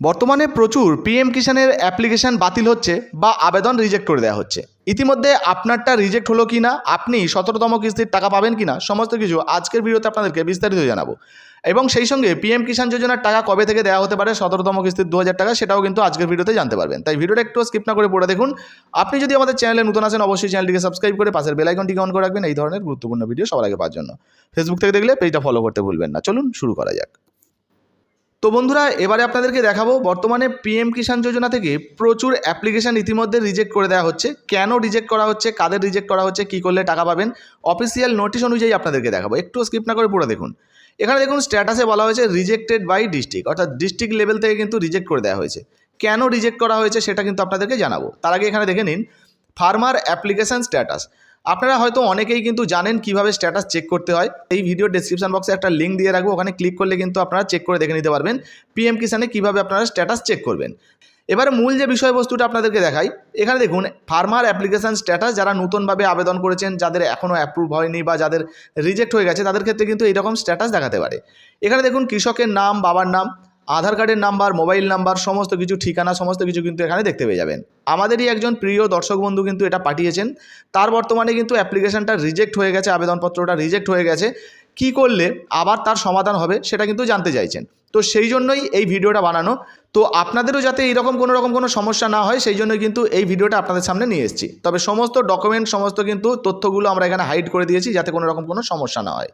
বর্তমানে প্রচুর PM কিষানের application বাতিল হচ্ছে বা আবেদন রিজেক্ট করে দেওয়া হচ্ছে। ইতিমধ্যে আপনারটা রিজেক্ট হলো কি না, আপনি সতেরোতম কিস্তির টাকা পাবেন কি না, সমস্ত কিছু আজকের ভিডিওতে আপনাদেরকে বিস্তারিত জানাব। এবং সেই সঙ্গে পিএম কিষাণ যোজনার টাকা কবে থেকে দেওয়া হতে পারে, সতেরোতম কিস্তির দু হাজার টাকা, সেটাও কিন্তু আজকের ভিডিওতে জানতে পারবেন। তাই ভিডিওটা একটু স্কিপ না করে পড়ে দেখুন। আপনি যদি আমাদের চ্যানেলে নতুন আসেন অবশ্যই চ্যানেলটিকে সাবস্ক্রাইব করে পাশের বেলাইকনটিকে অন করে রাখবেন। এই ধরনের গুরুত্বপূর্ণ ভিডিও সবার আগে পাওয়ার জন্য। ফেসবুক থেকে দেখলে পেজটা ফলো করতে ভুলবেন না। চলুন শুরু করা যাক। তো বন্ধুরা, এবারে আপনাদেরকে দেখাবো, বর্তমানে পিএম কিষাণ যোজনা থেকে প্রচুর অ্যাপ্লিকেশন ইতিমধ্যে রিজেক্ট করে দেওয়া হচ্ছে। কেন রিজেক্ট করা হচ্ছে, কাদের রিজেক্ট করা হচ্ছে, কী করলে টাকা পাবেন? অফিসিয়াল নোটিশ অনুযায়ী আপনাদেরকে দেখাবো। একটু স্কিপ না করে পড়ে দেখুন। এখানে দেখুন স্ট্যাটাসে বলা হয়েছে রিজেক্টেড বাই ডিস্ট্রিক্ট অর্থাৎ ডিস্ট্রিক্ট লেভেল থেকে কিন্তু রিজেক্ট করে দেওয়া হয়েছে। কেন রিজেক্ট করা হয়েছে, সেটা কিন্তু আপনাদেরকে জানাব। তার আগে এখানে দেখে নিন ফার্মার অ্যাপ্লিকেশন স্ট্যাটাস আপনারা হয়তো অনেকেই কিন্তু জানেন কীভাবে স্ট্যাটাস চেক করতে হয়। এই ভিডিও ডেসক্রিপশন বক্সে একটা লিঙ্ক দিয়ে রাখব, ওখানে ক্লিক করলে কিন্তু আপনারা চেক করে দেখে নিতে পারবেন পিএম কিষানে কীভাবে আপনারা স্ট্যাটাস চেক করবেন। এবারে মূল যে বিষয়বস্তুটা আপনাদেরকে দেখাই, এখানে দেখুন ফার্মার অ্যাপ্লিকেশন স্ট্যাটাস যারা নতুনভাবে আবেদন করেছেন, যাদের এখনও অ্যাপ্রুভ হয়নি বা যাদের রিজেক্ট হয়ে গেছে, তাদের ক্ষেত্রে কিন্তু এইরকম স্ট্যাটাস দেখাতে পারে। এখানে দেখুন, কৃষকের নাম, বাবার নাম আধার কার্ডের নাম্বার, মোবাইল নাম্বার, সমস্ত কিছু, ঠিকানা, সমস্ত কিছু কিন্তু এখানে দেখতে পেয়ে যাবেন। আমাদেরই একজন প্রিয় দর্শক বন্ধু কিন্তু এটা পাঠিয়েছেন। তার বর্তমানে কিন্তু অ্যাপ্লিকেশানটা রিজেক্ট হয়ে গেছে, আবেদনপত্রটা রিজেক্ট হয়ে গেছে। কি করলে আবার তার সমাধান হবে সেটা কিন্তু জানতে চাইছেন। তো সেই জন্যই এই ভিডিওটা বানানো। তো আপনাদেরও যাতে এইরকম কোনো রকম কোনো সমস্যা না হয়, সেই জন্য কিন্তু এই ভিডিওটা আপনাদের সামনে নিয়ে এসেছি। তবে সমস্ত ডকুমেন্ট সমস্ত কিন্তু তথ্যগুলো আমরা এখানে হাইড করে দিয়েছি যাতে কোনো রকম কোনো সমস্যা না হয়।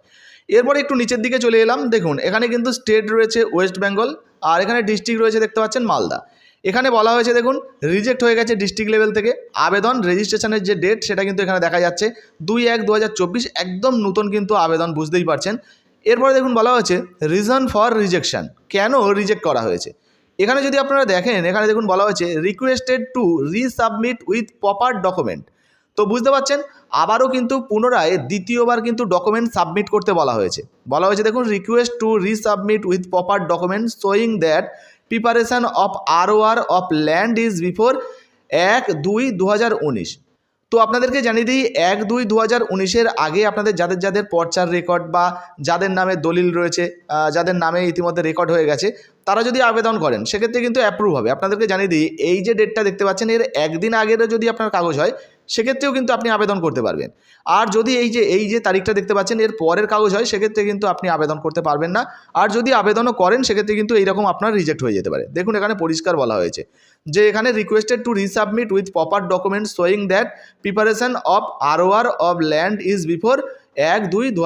এরপরে একটু নিচের দিকে চলে এলাম। দেখুন, এখানে কিন্তু স্টেট রয়েছে ওয়েস্ট বেঙ্গল আর এখানে ডিস্ট্রিক্ট রয়েছে দেখতে পাচ্ছেন মালদা। এখানে বলা হয়েছে, দেখুন রিজেক্ট হয়ে গেছে ডিস্ট্রিক্ট লেভেল থেকে। আবেদন রেজিস্ট্রেশনের যে ডেট সেটা কিন্তু এখানে দেখা যাচ্ছে। দুই এক দু একদম নতুন কিন্তু আবেদন, বুঝতেই পারছেন। এরপরে দেখুন বলা হয়েছে রিজন ফর রিজেকশন কেন রিজেক্ট করা হয়েছে? এখানে যদি আপনারা দেখেন, এখানে দেখুন বলা হয়েছে requested to resubmit with proper document তো বুঝতে পারছেন, আবারও কিন্তু পুনরায় দ্বিতীয়বার কিন্তু ডকুমেন্ট সাবমিট করতে বলা হয়েছে। বলা হয়েছে, দেখুন request to resubmit with proper document showing that preparation of ROR of land is before এক দুই দু তো আপনাদেরকে জানিয়ে দিই, এক দুই দু হাজার উনিশের আগে আপনাদের যাদের যাদের পর্চার রেকর্ড বা যাদের নামে দলিল রয়েছে যাদের নামে ইতিমধ্যে রেকর্ড হয়ে গেছে, তারা যদি আবেদন করেন, সেক্ষেত্রে কিন্তু অ্যাপ্রুভ হবে। আপনাদেরকে জানিয়ে দিই, এই যে ডেটটা দেখতে পাচ্ছেন, এর একদিন আগেরও যদি আপনার কাগজ হয় সেক্ষেত্রেও কিন্তু আপনি আবেদন করতে পারবেন। আর যদি এই যে এই যে তারিখটা দেখতে পাচ্ছেন, এর পরের কাগজ হয়, সেক্ষেত্রে কিন্তু আপনি আবেদন করতে পারবেন না। আর যদি আবেদনও করেন, সেক্ষেত্রে কিন্তু এইরকম আপনার রিজেক্ট হয়ে যেতে পারে। দেখুন, এখানে পরিষ্কার বলা হয়েছে যে, এখানে requested to resubmit with proper documents showing that preparation of ROR of land is before এক দুই দু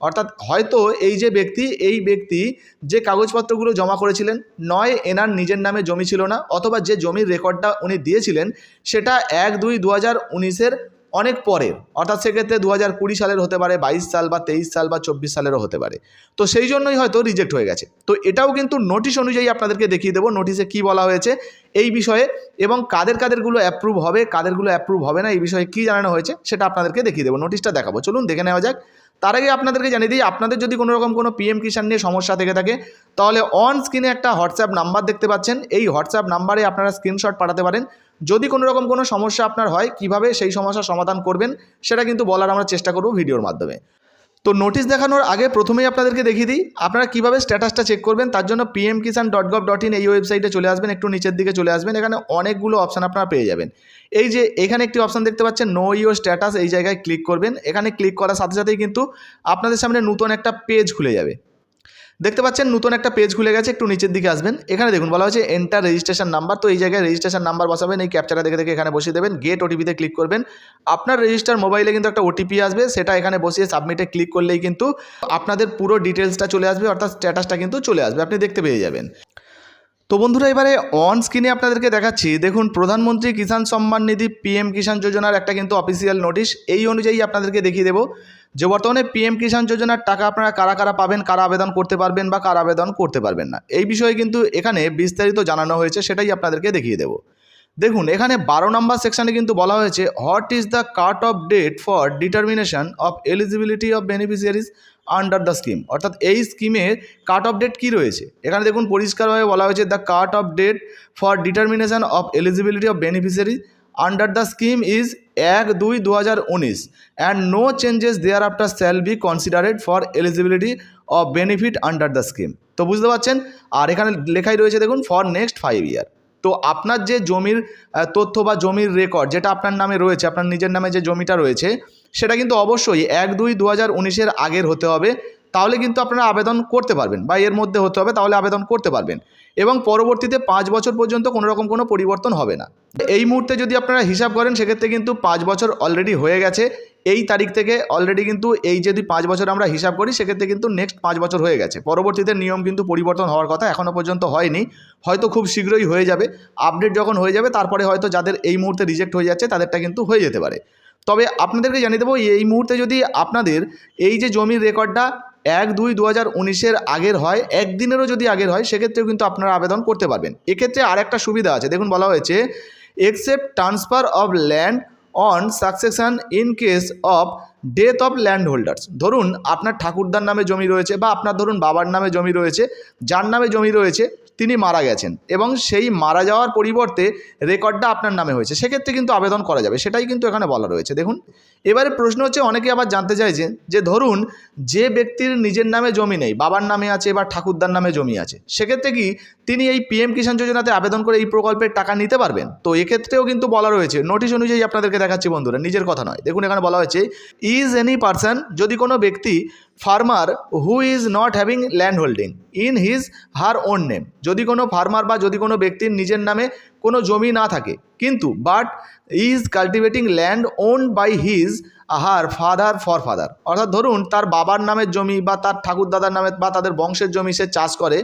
অর্থাৎ হয়তো এই যে ব্যক্তি, এই ব্যক্তি যে কাগজপত্রগুলো জমা করেছিলেন, নয় এনার নিজের নামে জমি ছিল না, অথবা যে জমির রেকর্ডটা উনি দিয়েছিলেন, সেটা এক দুই দু হাজার উনিশের অনেক পরের অর্থাৎ সেক্ষেত্রে দু হাজার কুড়ি সালের হতে পারে, বাইশ সাল বা তেইশ সাল বা চব্বিশ সালেরও হতে পারে। তো সেই জন্যই হয়তো রিজেক্ট হয়ে গেছে। তো এটাও কিন্তু নোটিশ অনুযায়ী আপনাদেরকে দেখিয়ে দেবো। নোটিশে কি বলা হয়েছে এই বিষয়ে এবং কাদের কাদেরগুলো অ্যাপ্রুভ হবে, কাদেরগুলো অ্যাপ্রুভ হবে না, এই বিষয়ে কী জানানো হয়েছে সেটা আপনাদেরকে দেখিয়ে দেবো। নোটিশটা দেখাবো। চলুন দেখে নেওয়া যাক। তার আগে আপনাদেরকে জানিয়ে দিই, আপনাদের যদি কোনো রকম কোনো পিএম কিষাণ নিয়ে সমস্যা থেকে থাকে, তাহলে অন স্ক্রিনে একটা হোয়াটসঅ্যাপ নাম্বার দেখতে পাচ্ছেন। এই হোয়াটসঅ্যাপ নাম্বারে আপনারা স্ক্রিনশট পাঠাতে পারেন। যদি কোনো রকম কোনো সমস্যা আপনার হয়, কীভাবে সেই সমস্যার সমাধান করবেন, সেটা কিন্তু বলার আমরা চেষ্টা করব ভিডিওর মাধ্যমে। তো নোটিশ দেখানোর আগে প্রথমেই আপনাদেরকে দেখিয়ে দিই, আপনারা কীভাবে স্ট্যাটাসটা চেক করবেন, তার জন্য PM Kisan dot gov dot in এই ওয়েবসাইটে চলে আসবেন, একটু নিচের দিকে চলে আসবেন, এখানে অনেকগুলো অপশান আপনারা পেয়ে যাবেন। এই যে এখানে একটি অপশান দেখতে পাচ্ছেন নো ইউর স্ট্যাটাস এই জায়গায় ক্লিক করবেন। এখানে ক্লিক করার সাথে সাথেই কিন্তু আপনাদের সামনে নতুন একটা পেজ খুলে যাবে। দেখতে পাচ্ছেন, নতুন একটা পেজ খুলে গেছে, একটু নিচের দিকে আসবেন। এখানে দেখুন, বলা হয়েছে এন্টার রেজিস্ট্রেশন নাম্বার তো এই জায়গায় রেজিস্ট্রেশন নাম্বার বসাবেন, এই ক্যাপচারটা দেখে দেখে এখানে বসিয়ে দেবেন। গেট ওটিপিতে ক্লিক করবেন। আপনার রেজিস্টার মোবাইলে কিন্তু একটা ওটিপি আসবে, সেটা এখানে বসিয়ে সাবমিটে ক্লিক করলেই কিন্তু আপনাদের পুরো ডিটেলসটা চলে আসবে, অর্থাৎ স্ট্যাটাসটা কিন্তু চলে আসবে। আপনি দেখতে পেয়ে যাবেন। তো বন্ধুরা, এবারে অন স্ক্রিনে আপনাদেরকে দেখাচ্ছি। দেখুন, প্রধানমন্ত্রী কিষাণ সম্মান নিধি পিএম কিষাণ যোজনার একটা কিন্তু অফিসিয়াল নোটিশ এই অনুযায়ী আপনাদেরকে দেখিয়ে দেবো যে বর্তমানে পিএম কিষাণ যোজনার টাকা আপনারা কারা কারা পাবেন, কারা আবেদন করতে পারবেন বা কারা আবেদন করতে পারবেন না। এই বিষয়ে কিন্তু এখানে বিস্তারিত জানানো হয়েছে, সেটাই আপনাদেরকে দেখিয়ে দেবো। দেখুন, এখানে বারো নম্বর সেকশানে কিন্তু বলা হয়েছে what is the cut off date for determination of eligibility of beneficiaries under the scheme অর্থাৎ এই স্কিমের কাট অফ ডেট কী রয়েছে? এখানে দেখুন, পরিষ্কারভাবে বলা হয়েছে the cut off date for determination of eligibility of beneficiary under the scheme is এক দুই দু হাজার উনিশ and no changes thereafter shall be considered for eligibility of benefit under the scheme তো বুঝতে পারছেন? আর এখানে লেখাই রয়েছে, দেখুন ফর নেক্সট ফাইভ ইয়ার তো আপনার যে জমির তথ্য বা জমির রেকর্ড যেটা আপনার নামে রয়েছে, আপনার নিজের নামে যে জমিটা রয়েছে, সেটা কিন্তু অবশ্যই এক দুই দু হাজার উনিশের আগের হতে হবে। তাহলে কিন্তু আপনারা আবেদন করতে পারবেন বা এর মধ্যে হতে হবে, তাহলে আবেদন করতে পারবেন। এবং পরবর্তীতে পাঁচ বছর পর্যন্ত কোনো রকম কোনো পরিবর্তন হবে না। এই মুহূর্তে যদি আপনারা হিসাব করেন, সেক্ষেত্রে কিন্তু পাঁচ বছর অলরেডি হয়ে গেছে। এই তারিখ থেকে অলরেডি কিন্তু এই যদি পাঁচ বছর আমরা হিসাব করি, সেক্ষেত্রে কিন্তু নেক্সট পাঁচ বছর হয়ে গেছে। পরবর্তীতে নিয়ম কিন্তু পরিবর্তন হওয়ার কথা এখনও পর্যন্ত হয়নি। হয়তো খুব শীঘ্রই হয়ে যাবে। আপডেট যখন হয়ে যাবে, তারপরে হয়তো যাদের এই মুহূর্তে রিজেক্ট হয়ে যাচ্ছে, তাদেরটা কিন্তু হয়ে যেতে পারে। তবে আপনাদেরকে জানিয়ে দেবো, এই মুহূর্তে যদি আপনাদের এই যে জমির রেকর্ডটা এক দুই দু হাজার উনিশের আগের হয়, একদিনেরও যদি আগের হয়, সেক্ষেত্রেও কিন্তু আপনারা আবেদন করতে পারবেন। এক্ষেত্রে আর একটা সুবিধা আছে। দেখুন, বলা হয়েছে except transfer of land on succession in case of death of land holders ধরুন আপনার ঠাকুরদার নামে জমি রয়েছে বা আপনার ধরুন বাবার নামে জমি রয়েছে, যার নামে জমি রয়েছে তিনি মারা গেছেন। এবং সেই মারা যাওয়ার পরিবর্তে রেকর্ডটা আপনার নামে হয়েছে। সেক্ষেত্রে কিন্তু আবেদন করা যাবে। সেটাই কিন্তু এখানে বলা রয়েছে। দেখুন, এবারে প্রশ্ন হচ্ছে, অনেকে আবার জানতে চাইছে যে, ধরুন যে ব্যক্তির নিজের নামে জমি নেই, বাবার নামে আছে বা ঠাকুরদার নামে জমি আছে, সেক্ষেত্রে কি তিনি এই পিএম কিষাণ যোজনাতে আবেদন করে এই প্রকল্পের টাকা নিতে পারবেন? তো এক্ষেত্রেও কিন্তু বলা রয়েছে, নোটিশ অনুযায়ী আপনাদেরকে দেখাচ্ছি বন্ধুরা, নিজের কথা নয়। দেখুন, এখানে বলা হয়েছে ইজ এনি পারসন যদি কোনো ব্যক্তি farmer who is not having land holding in his her own name যদি কোনো ফার্মার বা যদি কোনো ব্যক্তির নিজের নামে কোনো জমি না থাকে, কিন্তু but is cultivating land own by his her father for father অর্থাৎ ধরুন তার বাবার নামের জমি বা তার ঠাকুরদাদার নামে বা তাদের বংশের জমি সে চাষ করে,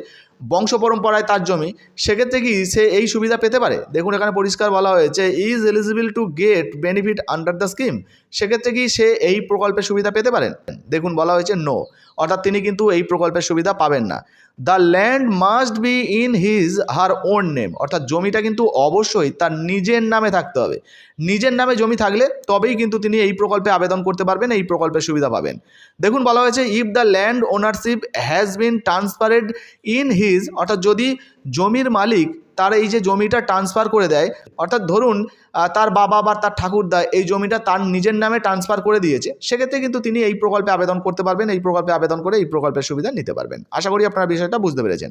বংশ পরম্পরায় তার জমি, সেক্ষেত্রে কি সে এই সুবিধা পেতে পারে? দেখুন এখানে পরিষ্কার বলা হয়েছে is eligible to get benefit under the scheme সেক্ষেত্রে কি সে এই প্রকল্পের সুবিধা পেতে পারেন? দেখুন বলা হয়েছে নো অর্থাৎ তিনি কিন্তু এই প্রকল্পের সুবিধা পাবেন না। The land must be in his her own name অর্থাৎ জমিটা কিন্তু অবশ্যই তার নিজের নামে থাকতে হবে। নিজের নামে জমি থাকলে তবেই কিন্তু তিনি এই প্রকল্পে আবেদন করতে পারবেন, এই প্রকল্পের সুবিধা পাবেন। দেখুন, বলা হয়েছে if the land ownership has been transferred in his অর্থাৎ যদি জমির মালিক তার এই যে জমিটা ট্রান্সফার করে দেয়, অর্থাৎ ধরুন তার বাবা বা তার ঠাকুরদা এই জমিটা তার নিজের নামে ট্রান্সফার করে দিয়েছে, সেক্ষেত্রে কিন্তু তিনি এই প্রকল্পে আবেদন করতে পারবেন, এই প্রকল্পে আবেদন করে এই প্রকল্পের সুবিধা নিতে পারবেন। আশা করি আপনারা বিষয়টা বুঝতে পেরেছেন।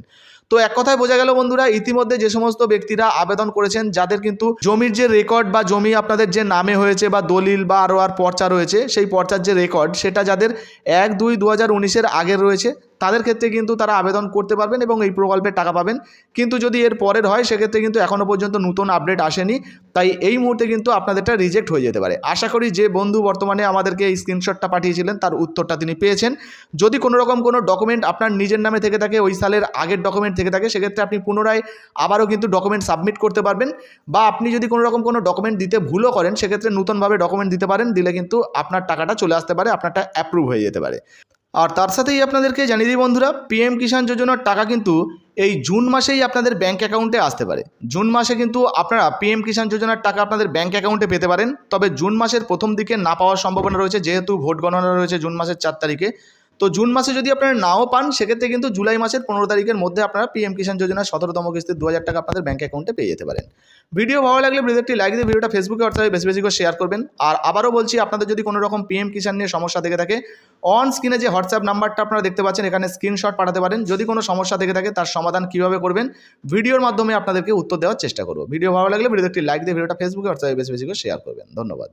তো এক কথায় বোঝা গেল বন্ধুরা, ইতিমধ্যে যে সমস্ত ব্যক্তিরা আবেদন করেছেন, যাদের কিন্তু জমির যে রেকর্ড বা জমি আপনাদের যে নামে হয়েছে বা দলিল বা আরও আর পর্চা রয়েছে, সেই পর্চার যে রেকর্ড সেটা যাদের এক দুই দু হাজার উনিশের আগের রয়েছে তাদের ক্ষেত্রে কিন্তু তারা আবেদন করতে পারবেন এবং এই প্রকল্পের টাকা পাবেন। কিন্তু যদি এর পরের হয়, সেক্ষেত্রে কিন্তু এখনও পর্যন্ত নতুন আপডেট আসেনি। তাই এই মুহূর্তে কিন্তু আপনাদেরটা রিজেক্ট হয়ে যেতে পারে। আশা করি যে বন্ধু বর্তমানে আমাদেরকে এই স্ক্রিনশটটা পাঠিয়েছিলেন, তার উত্তরটা তিনি পেয়েছেন। যদি কোনো রকম কোনো ডকুমেন্ট আপনার নিজের নামে থেকে থাকে, ওই সালের আগের ডকুমেন্ট থেকে থাকে, সেক্ষেত্রে আপনি পুনরায় আবারও কিন্তু ডকুমেন্ট সাবমিট করতে পারবেন। বা আপনি যদি কোনো রকম কোনো ডকুমেন্ট দিতে ভুলও করেন, সেক্ষেত্রে নতুনভাবে ডকুমেন্ট দিতে পারেন, দিলে কিন্তু আপনার টাকাটা চলে আসতে পারে, আপনারটা অ্যাপ্রুভ হয়ে যেতে পারে। আর তার সাথেই আপনাদেরকে জানিয়ে দিই বন্ধুরা পিএম কিষাণ যোজনার টাকা কিন্তু এই জুন মাসেই আপনাদের ব্যাঙ্ক অ্যাকাউন্টে আসতে পারে। জুন মাসে কিন্তু আপনারা পিএম কিষাণ যোজনার টাকা আপনাদের ব্যাঙ্ক অ্যাকাউন্টে পেতে পারেন। তবে জুন মাসের প্রথম দিকে না পাওয়ার সম্ভাবনা রয়েছে, যেহেতু ভোট গণনা রয়েছে জুন মাসের চার তারিখে। তো জুন মাসে যদি আপনারা নাও পান, সেক্ষেত্রে কিন্তু জুলাই মাসের পনেরো তারিখের মধ্যে আপনারা পিএম কিষাণ যোজনার সতেরোতম কিস্তি দু হাজার টাকা আপনাদের ব্যাঙ্ক অ্যাকাউন্টে পেয়ে যেতে পারেন। ভিডিও ভালো লাগলে ভিডিও একটি লাইক দিয়ে ভিডিওটা ফেসবুকে অর্থাৎ বেশি বেশি করে শেয়ার করবেন। আর আবারও বলছি, আপনাদের যদি কোনো রকম পিএম কিষাণ নিয়ে সমস্যা থেকে থাকে অন স্ক্রিনে যে হোয়াটসঅ্যাপ নাম্বারটা আপনারা দেখতে পাচ্ছেন, এখানে স্ক্রিনশট পাঠাতে পারেন। যদি কোনো সমস্যা থেকে থাকে, তার সমাধান কীভাবে করবেন, ভিডিওর মাধ্যমে আপনাদেরকে উত্তর দেওয়ার চেষ্টা করব। ভিডিও ভালো লাগলে ভিডিও একটি লাইক দিয়ে ভিডিওটা ফেসবুকে অর্থাৎ বেশি বেশি করে শেয়ার করবেন। ধন্যবাদ।